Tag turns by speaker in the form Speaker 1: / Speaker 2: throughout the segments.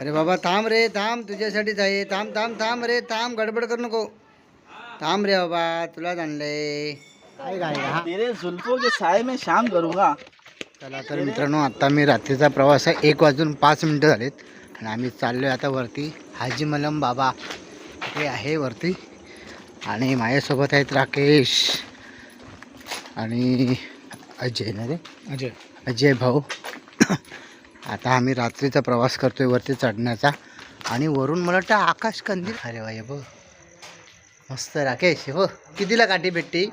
Speaker 1: अरे बाबा थांब रे थांब तुझ्यासाठीच आहे थांब थांब थांब रे थांब गडबड करू नको. थांब रे बाबा तुलाच आणलंय. काय हा?
Speaker 2: तेरे जुल्फों के साय में शाम करूंगा.
Speaker 1: चला तर मित्रांनो आता मी रात्रीचा प्रवास आहे. एक वाजून पाच मिनटं झालेत. आणि आम्ही चाललोय आता वरती. हाजी मलम बाबा हे आहे वरती. आणि माझ्यासोबत आहेत राकेश आणि अजय ना रे?
Speaker 2: अजय.
Speaker 1: अजय भाऊ. आता आम्ही रात्रीचा प्रवास करतोय वरती चढण्याचा. आणि वरून मला वाटतं आकाश कंदील. अरे वाय हे बघ. मस्त राकेश हो कितीला काठी भेटते?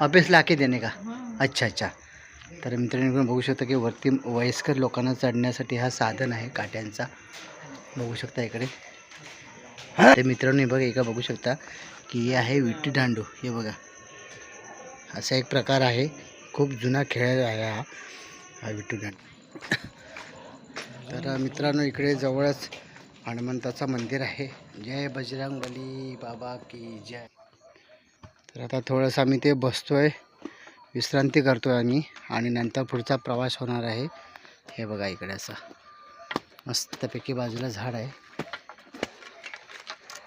Speaker 1: ऑफिस लाखी देणे का? अच्छा अच्छा. तर मित्रांनो बघू शकता की वरती वयस्कर लोकांना चढण्यासाठी हा साधन आहे काट्यांचा बघू शकता इकडे. ते मित्रांनो बघा एका बघू शकता की हे आहे विट्टी दांडू. हे बघा. असा एक प्रकार आहे. खूप जुना खेळ आहे हा हा विट्टी तर मित्रांनो इकडे जवळच हनुमंताचं मंदिर आहे. जय बजरंग बली बाबा की जय. तर आता थोडंसं आम्ही ते बसतोय विश्रांती करतोय आम्ही आणि नंतर पुढचा प्रवास होणार आहे. हे बघा इकडे असं. मस्तपैकी बाजूला झाड आहे.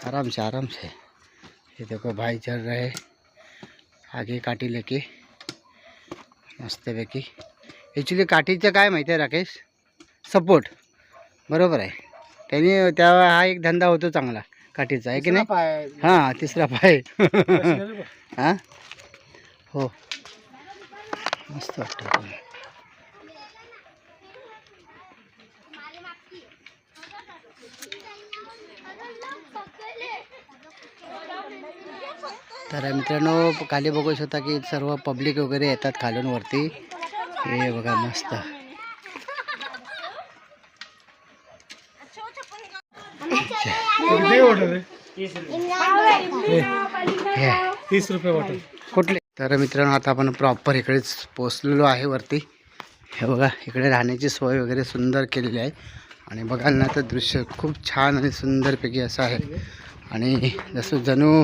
Speaker 1: आराम से आराम से ये देखो भाई चल रहे आगे काठी लेके. मस्तपैकी. ॲक्च्युली काठीचं काय माहिती आहे राकेश? सपोर्ट बरोबर आहे. त्यांनी त्या हा एक धंदा होतो चांगला काठीचा आहे की नाही? हां तिसरा पाय. हां? हो. मस्त वाटतं. तर मित्रांनो खाली बघू शकता की सर्व पब्लिक वगैरे येतात खालून वरती हे बघा मस्त.
Speaker 2: तीस रुपये बॉटल
Speaker 1: कुठले? तर मित्रांनो आता आपण प्रॉपर इकडेच पोचलेलो आहे वरती. हे बघा इकडे राहण्याची सोय वगैरे सुंदर केलेली आहे. आणि बघाल ना तर दृश्य खूप छान आणि सुंदरपैकी असं आहे. आणि जसं जणू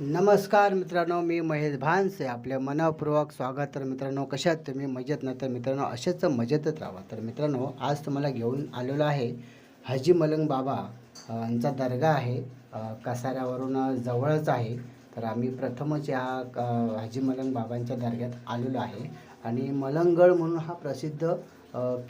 Speaker 1: नमस्कार मित्रांनो मी महेश भानसे. आपल्या मनपूर्वक स्वागत. तर मित्रांनो कशात तुम्ही? मजेत ना? तर मित्रांनो असेच मजेतच राहा. तर मित्रांनो आज तुम्हाला घेऊन आलेलो आहे हाजी मलंग बाबा यांचा दर्गा आहे. कसाऱ्यावरून जवळच आहे. तर आम्ही प्रथमच या अ, हाजी मलंग बाबांच्या दर्ग्यात आलेलो आहे. आणि मलंगगड म्हणून हा प्रसिद्ध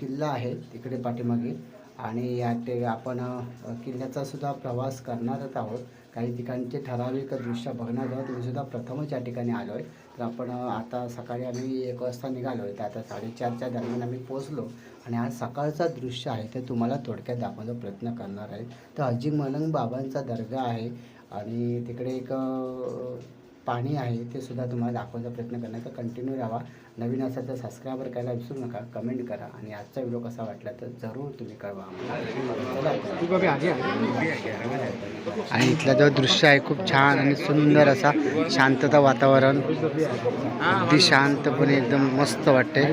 Speaker 1: किल्ला आहे तिकडे पाठीमागे. आणि या ते आपण किल्ल्याचासुद्धा किल्ल्याचा सुद्धा प्रवास करणारच आहोत. काही ठिकाणचे ठराविक दृश्य बघण्यासाठी तुम्ही मी सुद्धा प्रथमच या ठिकाणी आलो आहे तर आपण आता सकाळी आम्ही एक वाजता निघालो आहे तर आता साडेचारच्या दरम्यान आम्ही पोचलो आणि आज सकाळचा दृश्य आहे ते तुम्हाला थोडक्यात दाखवण्याचा प्रयत्न करणार आहे. तर हजी मलंग बाबांचा दर्गा आहे आणि तिकडे एक पाणी आहे ते सुद्धा तुम्हाला दाखवायचा प्रयत्न करण्याचा कंटिन्यू राहा. नवीन असेल तर सबस्क्राईबर करायला विसरू नका कमेंट करा आणि आजचा व्हिडिओ कसा वाटला तर जरूर तुम्ही कळवा. आणि इथला जो दृश्य आहे खूप छान आणि सुंदर असा शांतता वातावरण. अगदी शांतपणे एकदम मस्त वाटते.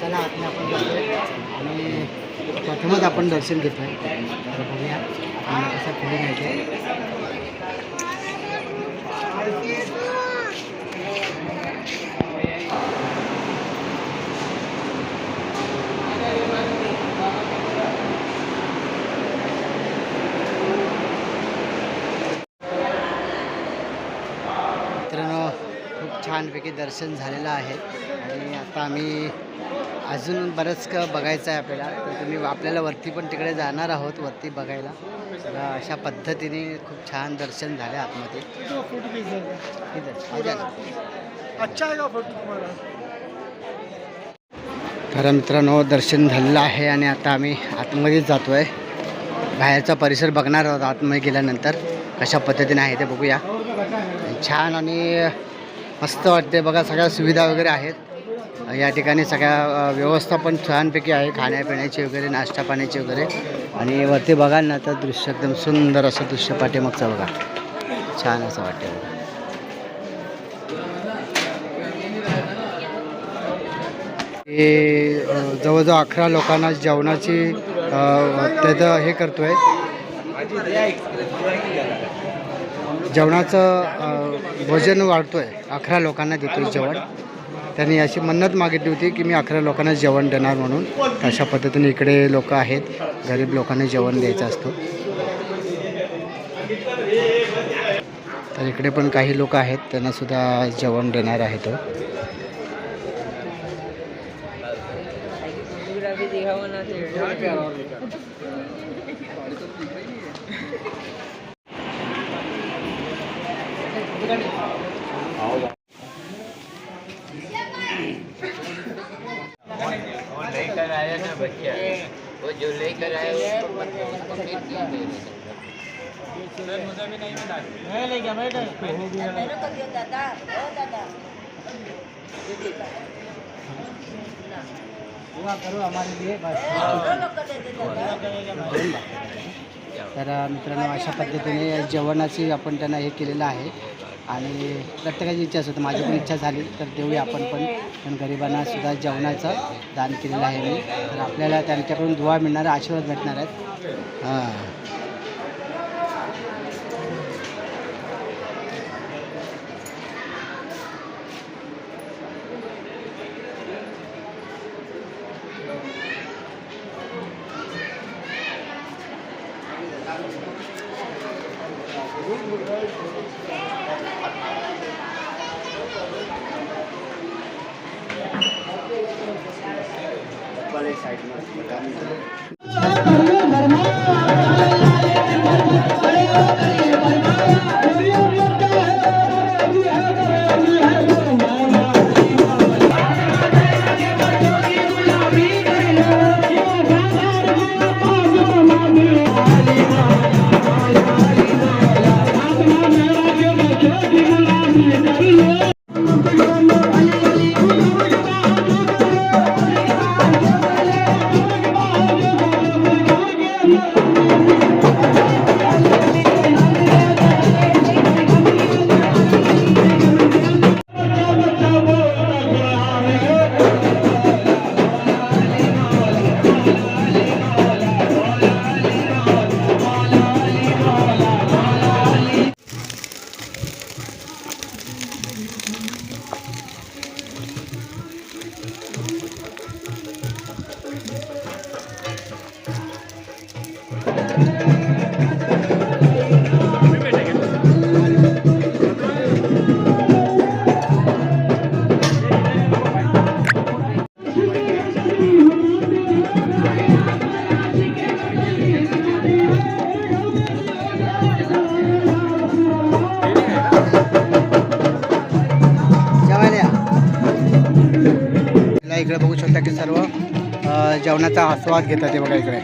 Speaker 1: चला आतमध्ये आपण जातोय आणि प्रथमच आपण दर्शन घेतोय. तर कसं मित्रांनो खूप छानपैकी दर्शन झालेलं आहे. आणि आता आम्ही अजून बरंच क बघायचं आहे आपल्याला. तर तुम्ही आपल्याला वरती पण तिकडे जाणार आहोत वरती बघायला. तर अशा पद्धतीने खूप छान दर्शन झाले आतमध्ये. तर मित्रांनो दर्शन झालेलं आहे आणि आता आम्ही आतमध्येच जातो आहे बाहेरचा परिसर बघणार आहोत आतमध्ये गेल्यानंतर कशा पद्धतीने आहे ते बघूया. छान आणि मस्त वाटते बघा सगळ्या सुविधा वगैरे आहेत. या ठिकाणी सगळ्या व्यवस्था पण छानपैकी आहे. खाण्यापिण्याची वगैरे नाश्ता पाण्याची वगैरे. आणि वरती बघाल ना तर दृश्य एकदम सुंदर असं दृश्य पाठीमागचं बघा. छान असं वाटते हे जवळजवळ अकरा लोकांना जेवणाची त्याचं हे करतोय. जेवणाचं भोजन वाढतो वाढतोय. अकरा लोकांना देतोय जेवण. त्यांनी अशी मन्नत मागितली होती की मी अकरा लोकांना जेवण देणार म्हणून. अशा पद्धतीने इकडे लोक आहेत. गरीब लोकांना जेवण द्यायचं असतो. तर इकडे पण काही लोक आहेत. त्यांनासुद्धा जेवण देणार आहेत. तर मित्रांनो अशा पद्धतीने जेवणाची आपण त्यांना हे केलेलं आहे. आणि प्रत्येकाची इच्छा असते माझी पण इच्छा झाली तर देऊया आपण पण. पण गरिबांना सुद्धा जेवणाचं दान केलेलं आहे मी. तर आपल्याला त्यांच्याकडून दुवा मिळणार आशीर्वाद भेटणार आहेत. हां. इकडे बघू शकता की सर्व जेवणाचा आस्वाद घेतात ते बघा इकडे.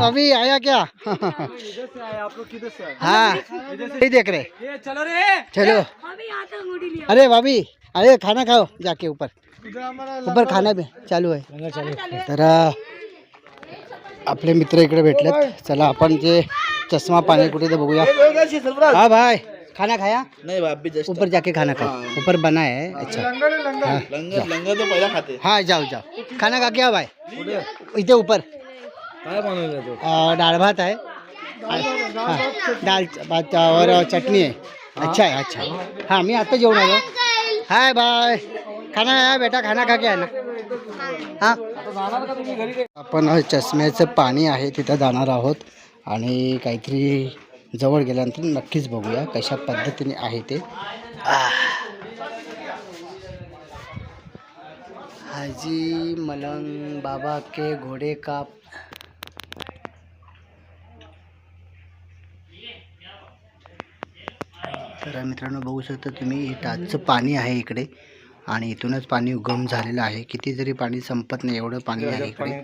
Speaker 1: अभी आया क्या
Speaker 2: आप लोग किधर से आए
Speaker 1: हाँ नहीं देख रहे
Speaker 2: ये चलो रे
Speaker 1: चलो अरे भाभी अरे खाना खाओ जाके ऊपर ऊपर खाना भी चालू आहे तर आपले मित्र इकडे भेटलेत चला आपण जे चष्मा पाणी कुठे ते बघूया हाँ भाई खाना खाया?
Speaker 2: नहीं बाप भी जस्ट
Speaker 1: ऊपर जाके खाना खाओ ऊपर बना है अच्छा।
Speaker 2: लंगर है लंगर।
Speaker 1: हाँ,
Speaker 2: लंगर लंगर तो पहिला खाते।
Speaker 1: हाँ जाओ जाओ। खाना खा के आओ भाई। इथे ऊपर।
Speaker 2: काय बनवलं तो
Speaker 1: अ, डाळ भात आहे हाँ, दाल भात और चटनी है। अच्छा है अच्छा हाँ। मी आता जेवण आलो हाय बाय खाना आहे बेटा खाना खा के आहे ना हां आपण चष्म्याचं पाणी आहे तिथं जाणार आहोत. आणि काहीतरी जवळ गेल्यानंतर नक्कीच बघूया कशा पद्धतीने आहे ते. हाजी मलंग बाबा के घोडे का तर मित्रांनो बघू शकता तुम्ही हे टाचचं पाणी आहे इकडे आणि इथूनच पाणी उगम झालेलं आहे. किती जरी पाणी संपत नाही एवढं पाणी आहे इकडे.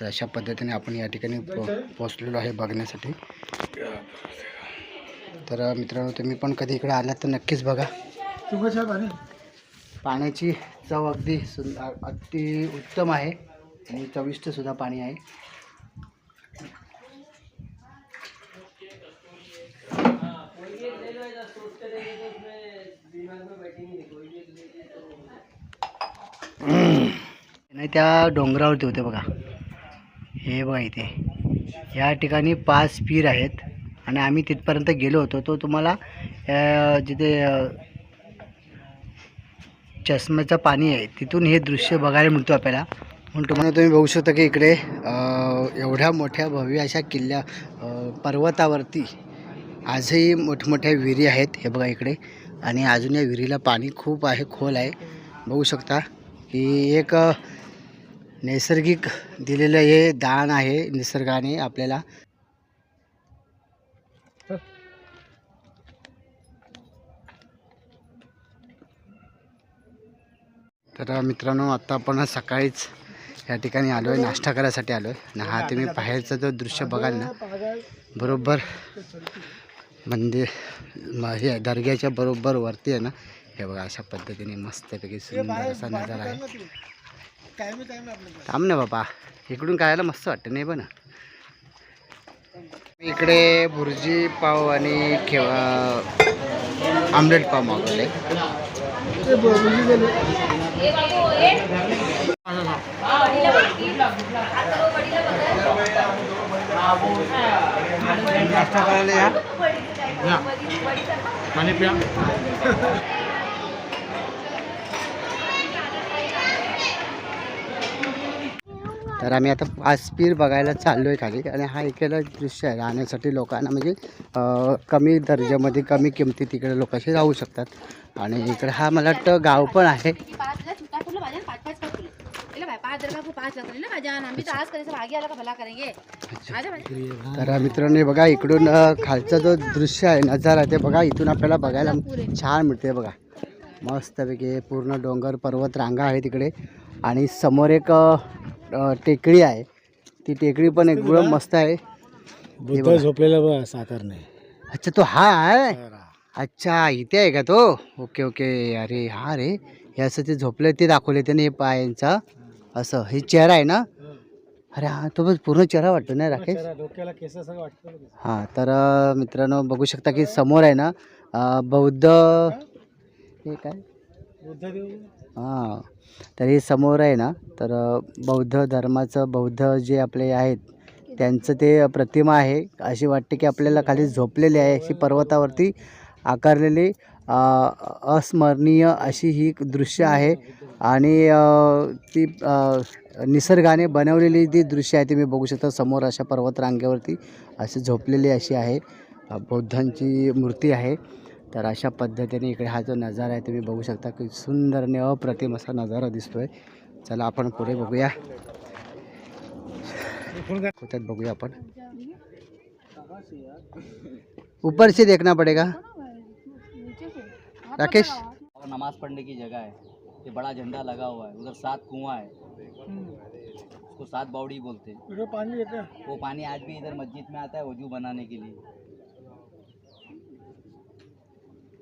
Speaker 1: तर अशा पद्धतीने आपण या ठिकाणी पो पोचलेलो आहे बघण्यासाठी. तर मित्रांनो तुम्ही पण कधी इकडे आलात तर नक्कीच बघा. पाण्याची चव अगदी सुंदर अगदी उत्तम आहे आणि चविष्टसुद्धा पाणी आहे. नाही त्या डोंगरावरती होते बघा. हे बघा इथे. या ठिकाणी पाच पीर आहेत आणि आम्ही तिथपर्यंत गेलो होतो. तो तुम्हाला जिथे चष्म्याचं पाणी आहे तिथून हे दृश्य बघायला मिळतो आपल्याला. म्हणून तुम्हाला तुम्ही बघू शकता की इकडे एवढ्या मोठ्या भव्य अशा किल्ल्या पर्वतावरती आजही मोठमोठ्या विहिरी आहेत. हे बघा इकडे. आणि अजून या विहिरीला पाणी खूप आहे खोल आहे. बघू शकता की एक नैसर्गिक दिलेलं हे दान आहे निसर्गाने आपल्याला. तर मित्रांनो आत्ता आपण सकाळीच या ठिकाणी आलो आहे नाश्ता करायसाठी आलो आहे ना हा तुम्ही बाहेरचं जो दृश्य बघाल ना बरोबर मंदिर हे दर्ग्याच्या बरोबर वरती आहे ना हे बघा अशा पद्धतीने मस्तपैकी सुंदर असा नजारा आहे. थांब ना बाबा इकडून खायला मस्त वाटतं नाही पण इकडे भुर्जी पाव आणि केव्हा आमलेट पाव मागवले नाश्ता करायला या
Speaker 2: या पाणी प्या
Speaker 1: तर आम्ही आता आसपीर बघायला चाललो आहे खाली. आणि हा इकडलं दृश्य आहे. राहण्यासाठी लोकांना म्हणजे कमी दर्जामध्ये कमी किमती तिकडे लोकांशी राहू शकतात. आणि इकडं हा मला वाटतं गाव पण आहे. तर मित्रांनो बघा इकडून खालचा जो दृश्य आहे नजारा ते बघा इथून आपल्याला बघायला छान मिळते बघा. मस्तपैकी पूर्ण डोंगर पर्वत रांगा आहे तिकडे आणि समोर एक टेकडी आहे. ती टेकडी पण एकदम मस्त आहे. हे बघा.
Speaker 2: झोपलेला बघ सातारने
Speaker 1: अच्छा तो हा आहे? अच्छा इथे आहे का तो? Okay okay. अरे हा रे. हे असं ते झोपले ते दाखवले त्याने हे पायांचा. असं हे चेहरा आहे ना? अरे हा तो बस पूर्ण चेहरा वाटतो ना राकेश?
Speaker 2: डोक्याला केस सगळं वाटतं
Speaker 1: हां तर मित्रांनो बघू शकता की समोर आहे ना बौद्ध हे? काय?
Speaker 2: बुद्धदेव
Speaker 1: हां. तर हे समोर आहे ना तर बौद्ध धर्माचं बौद्ध जे आपले आहेत त्यांचं ते प्रतिमा आहे. अशी वाटते की आपल्याला खाली झोपलेली आहे अशी पर्वतावरती आकारलेली अस्मरणीय अशी ही दृश्य आहे. आणि ती निसर्गाने बनवलेली ती दृश्य आहे ती मी बघू शकतो समोर अशा पर्वत रांगेवरती अशी झोपलेली अशी आहे. बौद्धांची मूर्ती आहे. तर अशा पद्धतीने इकडे हा जो नजारा आहे तुम्ही बघू शकता की सुंदर आणि अप्रतिम असा नजारा दिसतोय. चला आपण पुढे बघूया. त्यात बघूया आपण? ऊपर से देखना पड़ेगा राकेश?
Speaker 3: और नमाज पढ़ने की जगह है। ये बड़ा झंडा लगा हुआ है। उधर सात कुआं है। उसको सात बावड़ी बोलते हैं। वो पानी आज भी इधर मस्जिद में आता है वजू बनाने के लिए।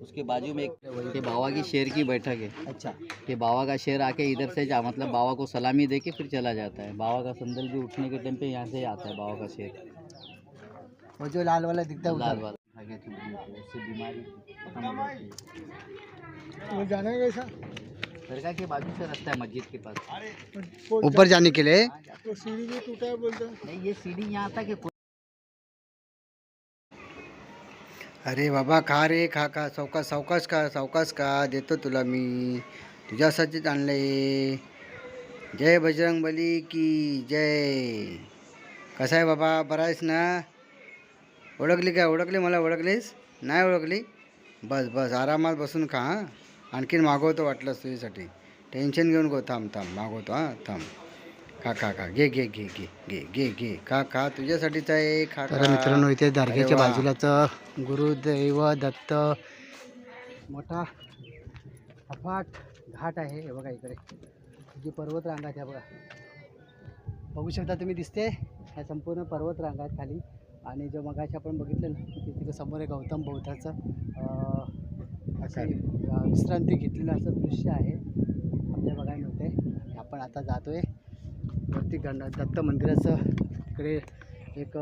Speaker 3: उसके बाजू में एक ये बाबा की शेर की बैठक है।
Speaker 1: अच्छा।
Speaker 3: ये बाबा का शेर आके इधर से जा मतलब बाबा को सलामी दे के फिर चला जाता है। बाबा का संदल भी उठने के टाइम पे यहाँ से आता है बाबा का शेर।
Speaker 1: वो जो लाल वाला दिखता है
Speaker 3: लाल वाला। उससे बीमारी खत्म हो है।
Speaker 2: कैसा
Speaker 3: दरगाह के बाजू से रास्ता है मस्जिद के पास।
Speaker 1: ऊपर जाने के लिए?
Speaker 2: तो सीढ़ी भी टूटा है बोलते
Speaker 3: नहीं ये सीढ़ी यहाँ तक है
Speaker 1: अरे बाबा खा रे खा खा सावकाश सावकाश का सावकाश का देतो तुला मी. तुझ्यासाठीच आणले जय बजरंग बली की जय. कसा आहे बाबा? बरा आहेस ना? ओळखली काय? ओळखली मला? ओळखलीस? नाही ओळखली? बस बस. आरामात बसून खा हां. आणखीन मागवतो वाटलंस तुझ्यासाठी. टेन्शन घेऊन गो थांब थांब. मागवतो हां. थांब. खा खा खा घे घे घे घे घे घे घे. खा खा तुझ्यासाठीच आहे खा तर मित्रांनो इथे दर्ग्याच्या बाजूलाच गुरुदैव दत्त. मोठा अफाट घाट आहे. हे बघा इकडे. जी पर्वत रांगा ह्या बघा. बघू शकता तुम्ही दिसते. ह्या संपूर्ण पर्वत रांगा आहेत खाली. आणि जो मगाशी आपण बघितलं ना की तिथे समोर एक गौतम बौद्धाचं अं, असं अं, विश्रांती घेतलेलं असं दृश्य आहे. आपल्या बघायला मिळते आपण आता जातोय. वरती गण दत्त मंदिराचं तिकडे एक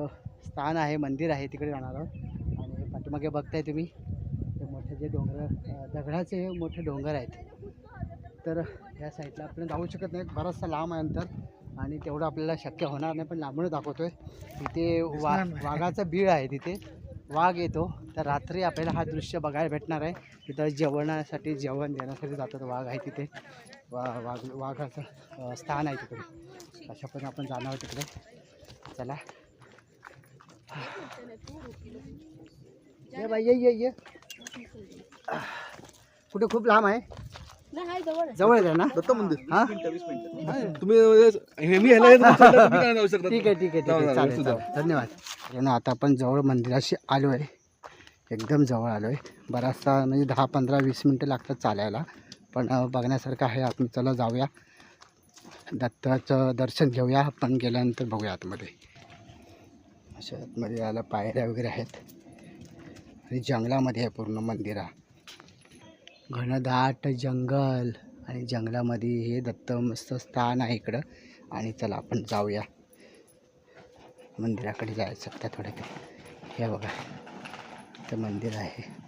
Speaker 1: स्थान आहे मंदिर आहे तिकडे जाणार आहोत. आणि पाठीमागे बघताय तुम्ही ते मोठे जे डोंगर दगडाचे हे मोठे डोंगर आहेत. तर या साईडला आपण जाऊ शकत नाही बराचसा लांब आहे अंतर. आणि तेवढं आपल्याला शक्य होणार नाही पण लांबून दाखवतोय. तिथे वा वाघाचं बीळ आहे तिथे. वाघ येतो तर रात्री आपल्याला हा दृश्य बघायला भेटणार आहे. तिथं जेवणासाठी जेवण देण्यासाठी जातात वाघ आहे तिथे. वा वाघ वाघाचं स्थान आहे तिकडे. अशा पण आपण जाणार आहोत तिकडे. चला. ये बाई ये ये ये. कुठे खूप लांब आहे.
Speaker 4: जवळ आहे.
Speaker 1: जवळ आहे ना?
Speaker 5: दत्त मंदिर.
Speaker 1: हां?
Speaker 5: तुम्ही हे मी ह्याला येत नसेल तर तुम्ही काय जाऊ शकता?
Speaker 1: ठीक आहे ठीक आहे ठीक
Speaker 5: जाऊ,
Speaker 1: आहे.
Speaker 5: जाऊ,
Speaker 1: चालेल
Speaker 5: सुद्धा.
Speaker 1: चालेल. धन्यवाद. आता आपण जवळ मंदिराशी आलो आहे एकदम जवळ आलो आहे बराचसा म्हणजे दहा पंधरा वीस मिनटं लागतात चालायला. पण अं, बघण्यासारखं आहे. आपण चला जाऊया. दत्ताचं दर्शन घेऊया. आपण गेल्यानंतर बघूया आतमध्ये. अशा आतमध्ये याला पायऱ्या वगैरे आहेत. आणि जंगलामध्ये आहे पूर्ण मंदिरा. घनदाट जंगल. आणि जंगलामध्ये हे दत्त मस्त स्थान आहे इकडं. आणि चला आपण जाऊया. मंदिराकडे जायचं त्या थोड्या हे बघा. ते मंदिर आहे.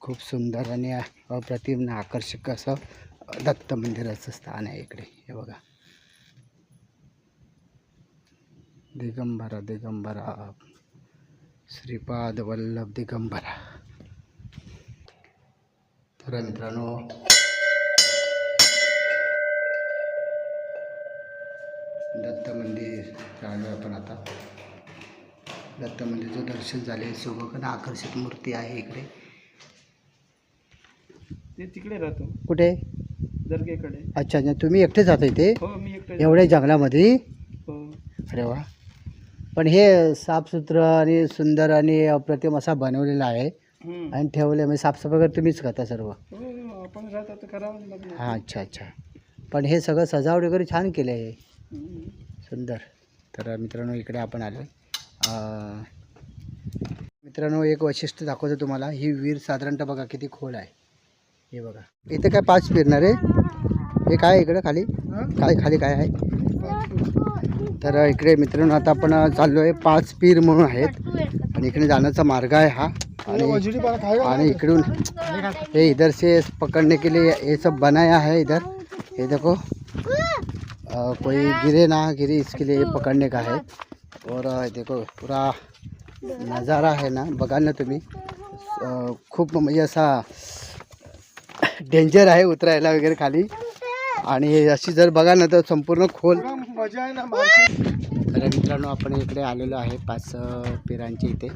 Speaker 1: खूप सुंदर आणि अप्रतिम आकर्षक असं दत्त मंदिराचं स्थान आहे इकडे हे बघा. दिगंबरा दिगंबरा. श्रीपाद वल्लभ दिगंबरा. तर मित्रांनो दत्त मंदिर आलो आपण आता. दत्त मंदिरचं दर्शन झाले सोबत आकर्षक मूर्ती आहे इकडे.
Speaker 2: ते तिकडे राहतो.
Speaker 1: कुठे?
Speaker 2: दर्गेकडे.
Speaker 1: अच्छा अच्छा तुम्ही एकटे जाता इथे?
Speaker 2: हो मी एकटे
Speaker 1: एवढ्या जंगलामध्ये?
Speaker 2: हो.
Speaker 1: अरे वा. पण हे साफसुथरं आणि सुंदर आणि अप्रतिम असा बनवलेला आहे.
Speaker 2: हम्म.
Speaker 1: आणि ठेवले म्हणजे साफसफाई वगैरे तुम्हीच करता सर्व?
Speaker 2: हो आपण तर
Speaker 1: हां अच्छा अच्छा. पण हे सगळं सजावट वगैरे छान केलं आहे
Speaker 2: हम्म.
Speaker 1: सुंदर. तर मित्रांनो इकडे आपण आलो मित्रांनो एक वैशिष्ट्य दाखवतो तुम्हाला. ही विहीर साधारणतः बघा किती खोल आहे. हे बघा. इथे काय पाच फिरणार? आहे हे काय इकडं खाली? काय खाली काय आहे? तर इकडे मित्रांनो आता आपण चाललो आहे पाच पीर म्हणून आहेत. आणि इकडे जाण्याचा मार्ग आहे हा. आणि आणि इकडून हे इधर से पकड़ने के लिए ये सब बनाया है इधर. ये देखो कोई गिरे ना गिरे इसके लिए पकड़ने का है. और देखो पूरा नज़ारा है ना बघा ना तुम्ही. खूप म्हणजे असा डेंजर आहे उतरायला वगैरे खाली. आणि अशी जर बघा ना तर संपूर्ण खोल.
Speaker 2: मजा आहे ना
Speaker 1: तर मित्रांनो आपण इकडे आलेलो आहे पाच अ, पिरांच्या इथे.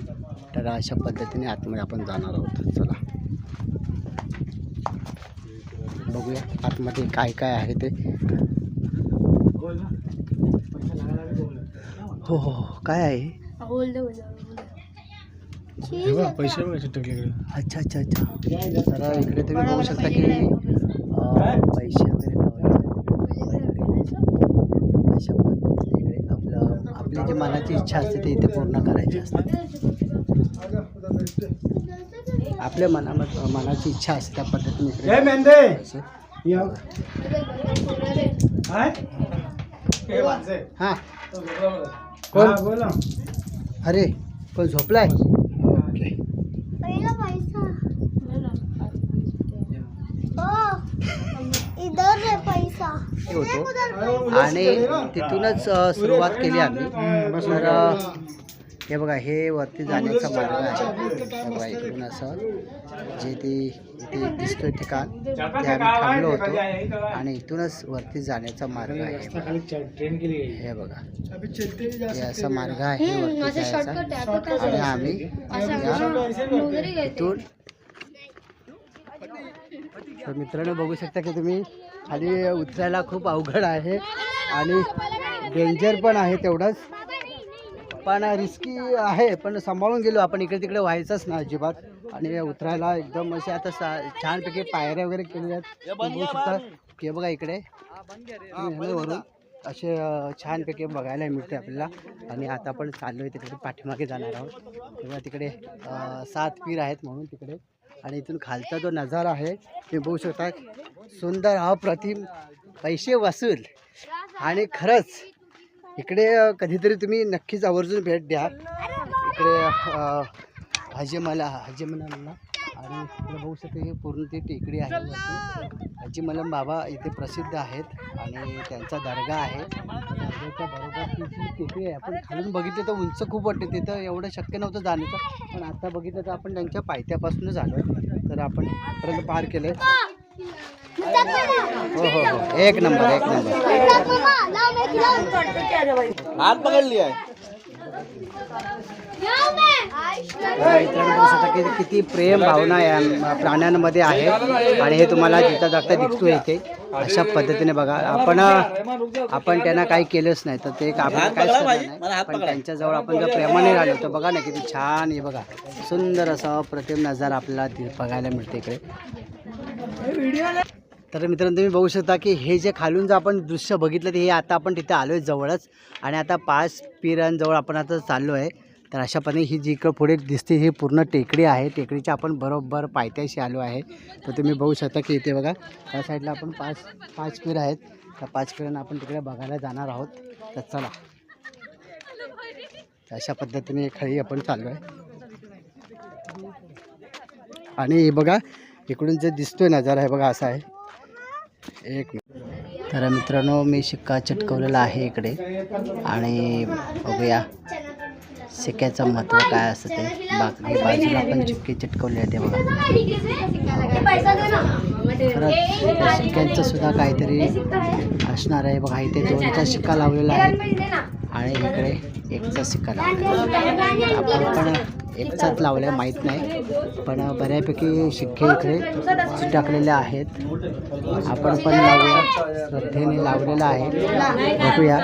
Speaker 1: तर अशा पद्धतीने आतमध्ये आपण जाणार आहोत. चला. बघूया आतमध्ये काय काय आहे ते. हो हो हो. काय आहे?
Speaker 2: पैसे
Speaker 1: अच्छा अच्छा अच्छा. तर इकडे तुम्ही बघू शकता की पैसे वगैरे लावायचे अशा पद्धतीने इकडे आपलं आपली जी मनाची इच्छा असते ती इथे पूर्ण करायची असते. आपल्या मनामध्ये मनाची इच्छा असते त्या पद्धतीने. हां कोण?
Speaker 2: बोला.
Speaker 1: अरे कोण झोपलाय? हे होतो. आणि तिथूनच सुरुवात केली. आम्ही. तर हे बघा हे वरती जाण्याचा मार्ग आहे. बघा इकडून असं जे ते इथे दिसतोय ठिकाण ते आम्ही थांबलो होतो. आणि इथूनच वरती जाण्याचा मार्ग आहे. हे बघा. हे हे असा मार्ग आहे वरती जायचा. आणि आम्ही इथून. तर मित्रांनो बघू शकता की तुम्ही? खाली उतरायला खूप अवघड आहे आणि डेंजर पण आहे तेवढंच. पण रिस्की आहे पण सांभाळून गेलो. आपण इकडे तिकडे व्हायचंच ना अजिबात. आणि उतरायला एकदम असे आता सा छानपैकी पायऱ्या वगैरे केलेल्या आहेत. तुम्ही बघू हे इकडे वरून असे छानपैकी बघायला मिळते आपल्याला. आणि आता आपण चाललो आहे तिकडे पाठीमागे जाणार आहोत. तेव्हा तिकडे सात पीर आहेत म्हणून तिकडे. आणि इथून खालचा जो नजारा आहे ते बघू शकता सुंदर अप्रतिम पैसे वसूल. आणि खरंच इकडे कधीतरी तुम्ही नक्कीच आवर्जून भेट द्या. इकडे हजेमाला हजेमला आणि इकडे बघू शकते ही पूर्ण ती टेकडी आहे वरती. मलम बाबा इथे प्रसिद्ध आहेत आणि त्यांचा दर्गा आहे. दर्ग्याच्या बरोबर टेकडी आहे आपण खालून बघितलं तर उंच खूप वाटते. तिथं एवढं शक्य नव्हतं जाण्याचं पण आता बघितलं तर आपण त्यांच्या पायथ्यापासूनच आलो तर आपण इथपर्यंत पार केलं हो हो हो. एक नंबर एक नंबर.
Speaker 2: हात पकडली
Speaker 1: आहे. मित्रांनो किती प्रेम भावना या प्राण्यांमध्ये आहे. आणि हे तुम्हाला जिथं जागता दिसतो इथे. अशा पद्धतीने बघा. आपण आपण त्यांना काही केलंच नाही. तर ते आपण काय नाही. पण त्यांच्याजवळ आपण जर प्रेमाने राहिलो तर बघा ना किती छान हे बघा. सुंदर असा अप्रतिम नजारा आपल्याला ति- बघायला मिळते इकडे. तर मित्रांनो तुम्ही बघू शकता की हे जे खालून जर आपण दृश्य बघितलं ते हे आता आपण तिथे आलो आहे जवळच. आणि आता पाच पिरांजवळ आपण आता चाललो आहे तर अशापणे ही जी इकडं पुढे दिसते ही पूर्ण टेकडी आहे. टेकडीच्या आपण बरोबर पायथ्याशी आलो आहे. तर तुम्ही बघू शकता की इथे बघा त्या साईडला आपण पाच पाच पीर आहेत. त्या पाच पिरांना आपण तिकडे बघायला जाणार आहोत. तर चला. अशा पद्धतीने खाली आपण चाललो आहे. आणि हे बघा इकडून जे दिसतोय नजारा आहे बघा असा आहे. एक तर मित्रांनो मी शिक्का चटकवलेला आहे इकडे. आणि बघूया. शिक्क्याचं महत्त्व काय असतं ते? बाकी बाजूला पण शिक्के चिटकवले आहेत ते बघा. शिक्क्यांचं सुद्धा काहीतरी असणार आहे. बघा इथे दोनचा शिक्का लावलेला आहे. आणि इकडे एकचा शिक्का लावलेला आहे. आपण पण एकचाच लावला आहे माहीत नाही. पण बऱ्यापैकी शिक्के इकडे चिटाकलेले आहेत. आपण पण लावूया. श्रद्धेने लावलेला आहे. बघूया.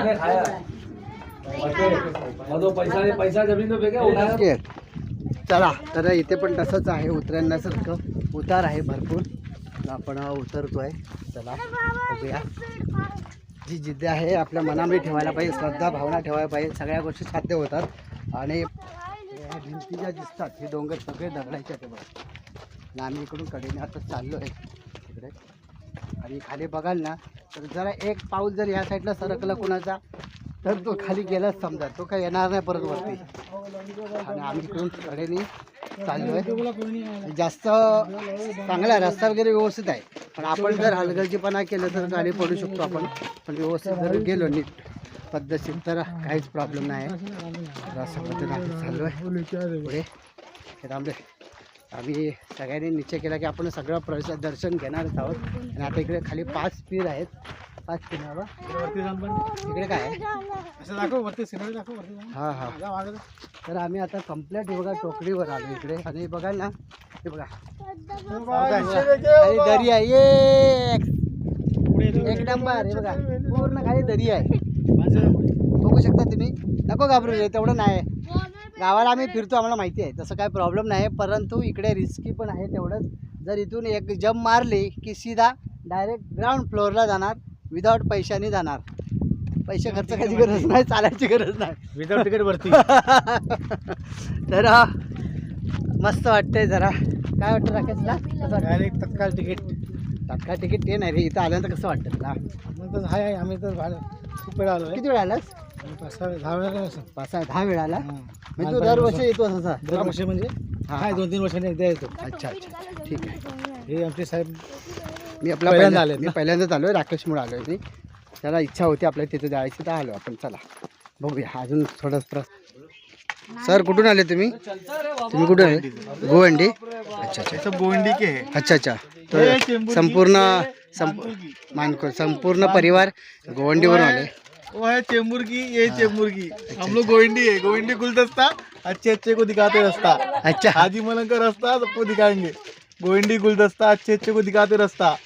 Speaker 1: चला तर इथे पण तसंच आहे उतरण्यासारखं. उतार आहे भरपूर. आपण आपण उतरतोय. चला बघूया. जी जिद्द आहे आपल्या मनामध्ये ठेवायला पाहिजे श्रद्धा भावना ठेवायला पाहिजे सगळ्या गोष्टी साध्य होतात. आणि या भिंती ज्या दिसतात हे डोंगर सगळे दगडायचे आहेत बघा. आणि आम्ही इकडून कडेने आता चाललो आहे तिकडे आणि खाली बघाल ना तर जरा एक पाऊल जर ह्या साईडला सरकला कुणाचा तर तो खाली गेलाच समजा तो काही येणार नाही परत वरती. आणि आम्ही इकडून कडेने चाललो आहे जास्त चांगला आहे रस्ता वगैरे व्यवस्थित आहे. पण आपण जर हलगर्जीपणा केलं तर गाडी पडू शकतो आपण. पण व्यवस्थित जर गेलो नीट पद्धतशीर तर काहीच प्रॉब्लेम नाही तर अशा पद्धतीने आम्ही चाललो आहे पुढे रामदे आम्ही सगळ्यांनी निश्चय केला की आपण सगळं प्रवेश दर्शन घेणारच आहोत. आणि आता इकडे खाली पाच पीर आहेत. पाच पीर आहे बा. इकडे काय आहे?
Speaker 2: असं दाखव वरती सिनेमा दाखव वरती जाऊन.
Speaker 1: हां हां.
Speaker 2: जा मागं जा.
Speaker 1: तर आम्ही आता कंप्लीट बघा टोकडीवर आलो इकडे. आणि बघाल ना हे बघा. आणि दरी आहे. एक. एक नंबर हे बघा. पूर्ण खाली दरी आहे. बघू शकता तुम्ही. नको घाबरू रे तेवढं नाही. गावाला आम्ही फिरतो आम्हाला माहिती आहे. तसं काय प्रॉब्लेम नाही. परंतु इकडे रिस्की पण आहे तेवढंच. जर इथून एक जम मारली की सीधा डायरेक्ट ग्राउंड फ्लोअरला जाणार. विदाऊट पैशाने जाणार. पैसे खर्च करायची गरज नाही. चालायची गरज नाही.
Speaker 2: विदाउट तिकीट वरती.
Speaker 1: तर मस्त वाटतंय जरा. काय वाटतं राकेशला?
Speaker 2: डायरेक्ट तत्काळ तिकीट
Speaker 1: तात्काळ तिकीट ते नाही रे इथं आल्यानंतर कसं वाटतं तुला?
Speaker 2: मग तर हाय आम्ही तर खूप वेळा आलो
Speaker 1: किती वेळ आलास?
Speaker 2: पाच सहा दहा वेळा असं
Speaker 1: पाच सहा दहा वेळा आला. म्हणजे तू दरवर्षी येतो असा
Speaker 2: दोन वर्ष म्हणजे?
Speaker 1: हां,
Speaker 2: हाय दोन तीन वर्षांनी एकदा येतो.
Speaker 1: अच्छा अच्छा ठीक आहे.
Speaker 2: हे आमचे साहेब
Speaker 1: मी आपला
Speaker 2: पहिल्यांदा
Speaker 1: पहिल्यांदा
Speaker 2: आलेत
Speaker 1: मी? पहिल्यांदाच आलो आहे राकेशमुळे आलो आहे मी. त्याला इच्छा होती आपल्याला तिथे जायची तर आलो आपण. चला बघूया. अजून थोडं प्र सर कुठून आले तुम्ही? तुम्ही कुठून आले गोवंडी? अच्छा अच्छा.
Speaker 5: गोंडी के
Speaker 1: अच्छा अच्छा. तर संपूर्ण संप मानको संपूर्ण परिवार गोवंडीवरून आले.
Speaker 5: वो है चेंबूर की ये चेंबूर की हम लोग गोविंदी है. गोविंदी गुलदस्ता अच्छे अच्छे को दिखाते रास्ता
Speaker 1: अच्छा।
Speaker 5: हाजी मलंग का रास्ता सबको दिखाएंगे. गोविंदी गुलदस्ता अच्छे अच्छे को दिखाते रास्ता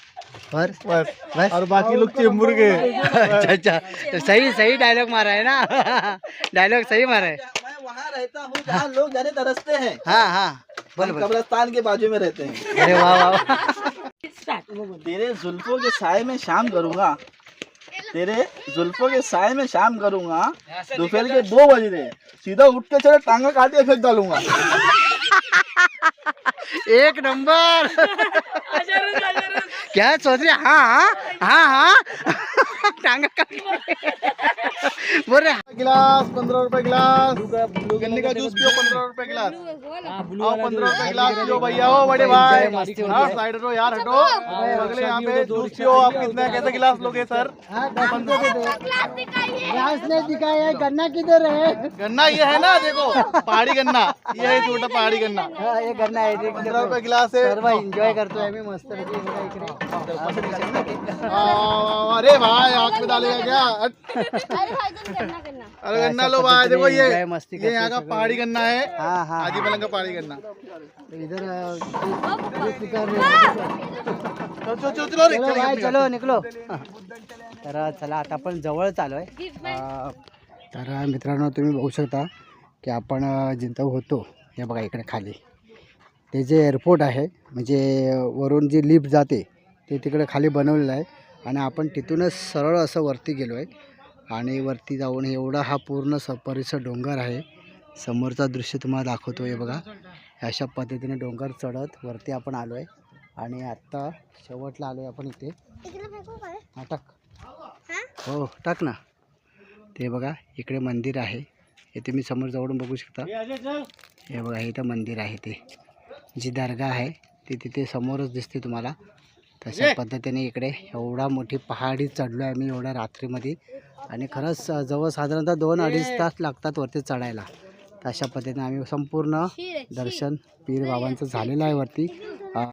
Speaker 1: और
Speaker 5: बस
Speaker 1: बस।
Speaker 5: और बाकी लोग चेंबूर के
Speaker 1: अच्छा अच्छा। तो सही सही डायलॉग मारा है ना? डायलॉग सही मारा है।
Speaker 6: मैं वहाँ रहता हूँ जहाँ लोग जाने तरसते हैं।
Speaker 1: हाँ हाँ। बोल
Speaker 6: कब्रिस्तान के बाजू में रहते हैं।
Speaker 1: अरे वाह वाह।
Speaker 6: तेरे जुल्फों के साय में शाम करूँगा। तेरे जुल्फों के साय में शाम करूँगा। दोपहर के दो बज रहे सीधा उठ के चले टांगा काट के फेंक डालूँगा
Speaker 1: एक नंबर। क्या सोच रहे हाँ? हाँ हाँ टांगा बोल रहे
Speaker 2: गिलास पंद्रह रुपए गिलास। गन्ने का जूस पियो पंद्रह रुपए गिलास। आओ पंद्रह रुपए गिलास पियो भैया हो बड़े भाई। हाँ साइड हटो यार हटो। अगले यहाँ पे जूस पियो आप कितना कैसे गिलास लोगे सर?
Speaker 1: ग्लास ने दिखाया है गन्ना किधर है?
Speaker 2: गन्ना ये है ना देखो पहाड़ी गन्ना ये है छोटा पहाड़ी गन्ना।
Speaker 1: गन्ना आहे ते
Speaker 2: गिलास है
Speaker 1: सर्व एन्जॉय करतोय आम्ही मस्त
Speaker 2: अरे भाई आँख में डालेगा क्या? अरे गन्ना लो भाई देखो ये।
Speaker 1: Enjoy मस्ती
Speaker 2: ये यहाँ का
Speaker 1: करते
Speaker 2: पहाड़ी गन्ना है।
Speaker 1: हाँ हाँ
Speaker 2: का पहाड़ी गन्ना।
Speaker 1: इधर.
Speaker 2: चलो चलो चलो चलो रे,
Speaker 1: चलो
Speaker 2: चलो
Speaker 1: भाई
Speaker 2: अपनी
Speaker 1: चलो निघलो तर चला आता आपण जवळ चालू आहे. तर मित्रांनो तुम्ही बघू शकता की आपण जिथं होतो. हे बघा इकडे खाली. ते जे एअरपोर्ट आहे म्हणजे वरून जी लिफ्ट जाते ते तिकडे खाली बनवलेलं आहे. आणि आपण तिथूनच सरळ असं वरती गेलो आहे. आणि वरती जाऊन एवढा हा पूर्ण स परिसर डोंगर आहे. समोरचा दृश्य तुम्हाला दाखवतो आहे बघा. अशा पद्धतीने डोंगर चढत वरती आपण आलो आहे. आणि आत्ता शेवटला आलो आहे आपण इथे. हा टाक. हो? टाक ना. ते बघा इकडे मंदिर आहे. हे तुम्ही समोर जवळून बघू शकता. हे बघा इथं मंदिर आहे ते. जी दर्गा आहे ती तिथे समोरच दिसते तुम्हाला. तशा पद्धतीने इकडे एवढा मोठी पहाडी चढलो आहे आम्ही एवढ्या रात्रीमध्ये. आणि खरंच जवळ साधारणतः दोन अडीच तास लागतात वरती चढायला. तर अशा पद्धतीने आम्ही संपूर्ण दर्शन पीर बाबांचं झालेलं आहे वरती.